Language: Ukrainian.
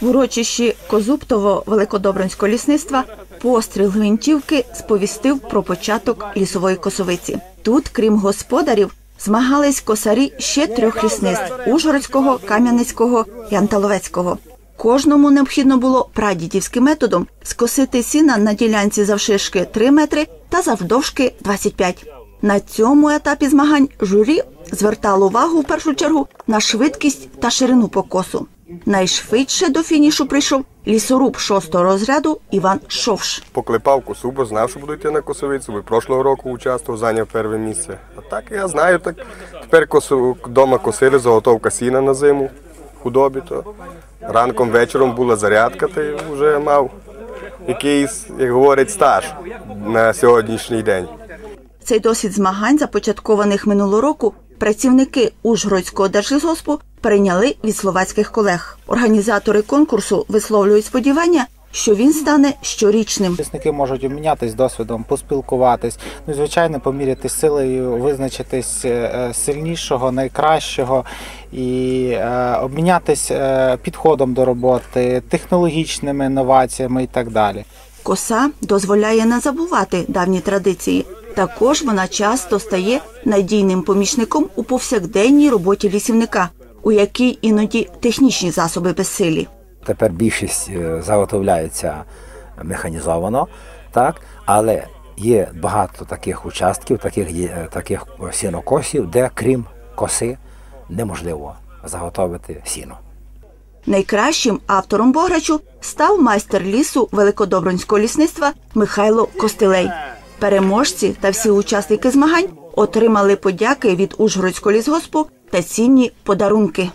В урочищі Козубтово-Великодобринського лісництва постріл гвинтівки сповістив про початок лісової косовиці. Тут, крім господарів, змагались косарі ще трьох лісництв Ужгородського, Кам'янецького і Анталовецького. Кожному необхідно було прадідівським методом скосити сіна на ділянці завширшки 3 метри та завдовжки 25. На цьому етапі змагань журі звертало увагу в першу чергу на швидкість та ширину покосу. Найшвидше до фінішу прийшов лісоруб шостого розряду Іван Шовш. Поклепав косу, бо знав, що буду йти на косовицю, бо прошлого року участвував, зайняв перше місце. А так я знаю, так тепер косу вдома косили, заготовка сіна на зиму, худобі, то ранком вечором була зарядка, та й вже мав якийсь, як говорять, стаж на сьогоднішній день. Цей досвід змагань, започаткованих минулого року, працівники Ужгородського держлісгоспу перейняли від словацьких колег. Організатори конкурсу висловлюють сподівання, що він стане щорічним. Лісники можуть обмінятись досвідом, поспілкуватись, ну і звичайно, поміряти силою, визначитись е, сильнішого, найкращого і е, обмінятись е, підходом до роботи, технологічними інноваціями і так далі. Коса дозволяє не забувати давні традиції. Також вона часто стає надійним помічником у повсякденній роботі лісівника, у якій іноді технічні засоби безсилі. Тепер більшість е, заготовляється механізовано, так, але є багато таких участків, таких, таких сінокосів, де крім коси неможливо заготовити сіно. Найкращим автором бограчу став майстер лісу Великодобронського лісництва Михайло Костелей. Переможці та всі учасники змагань отримали подяки від Ужгородського лісгоспу та цінні подарунки.